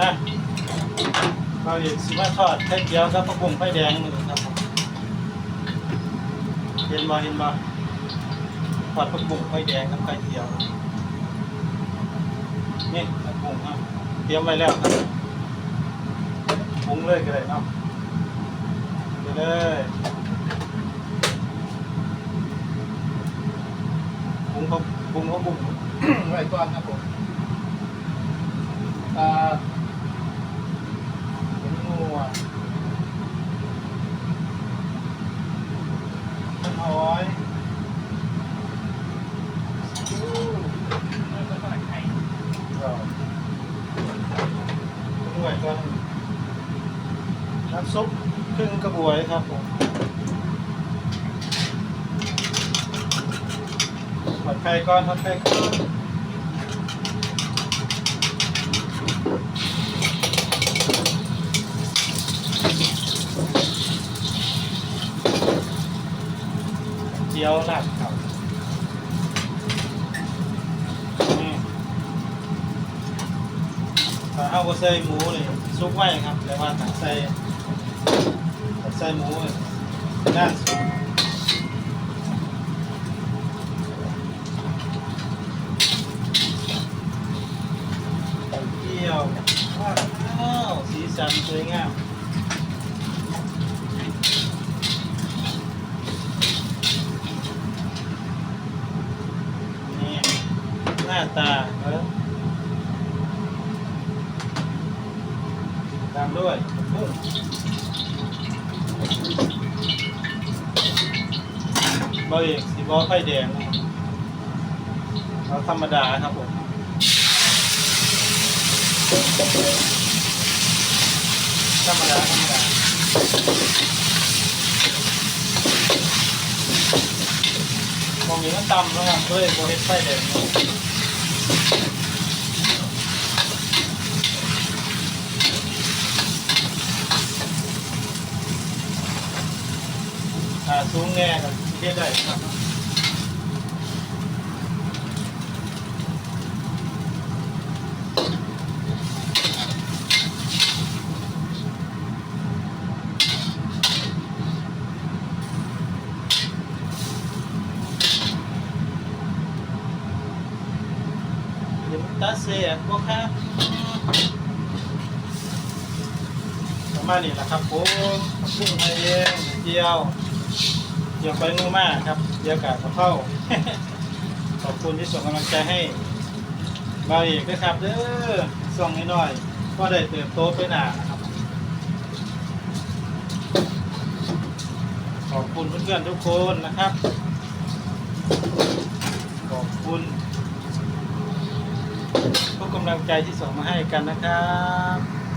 นะเราอีกสิมาทอดไข่เจียวกับผักบุ้งไฟแดงนี่ครับผมเห็นบ่เห็นบ่ทอดผักบุ้งไฟแดงกับไข่เจียว นี่ผักบุ้งครับเตรียมไว้แล้วครับปรุงเลยก็ได้เนาะไปเลยปรุงผักปรุงผักบุ้งไว้ก่อนครับผมอ่าเป็นงัวต้นหอยอู้ก็ด้วยก่อน น้ำซุปครึ่งกระบวยครับผมผัดไข่ก่อนผัดไข่ก่อนเจียวลาดเขานี่ถ้าเอาไปใส่หมูนี่ซุกไว้ครับแต่ว่าถ้าใส่ ถ้าใส่หมูนี่น่าสุกเจียวว้าวสีสันสวยงามนี่หน้าตาเออตามด้วยกุ้งเบอร์เอกสีบอไฟแดงเราธรรมดาครับผมธรรมดาธรรมดามองนี้มันต่ำแล้วครับด้ยโบเฮดไฟแดง อ่าสูงแน่กับเทียบได้ครับตาเสียกว่าครับประมาณนี้แหละครับผมกุ้งไทยเองเจียว เดี๋ยวไปงูมากครับ เดี๋ยวกาดเพราขอบคุณที่ส่งกำลังใจให้บาเอกด้วยครับเด้อส่งน้อยๆก็ได้เติบโตไปหนาครับขอบคุณเพื่อนๆทุกคนนะครับ ขอบคุณทุกกำลังใจที่ส่งมาให้กันนะครับ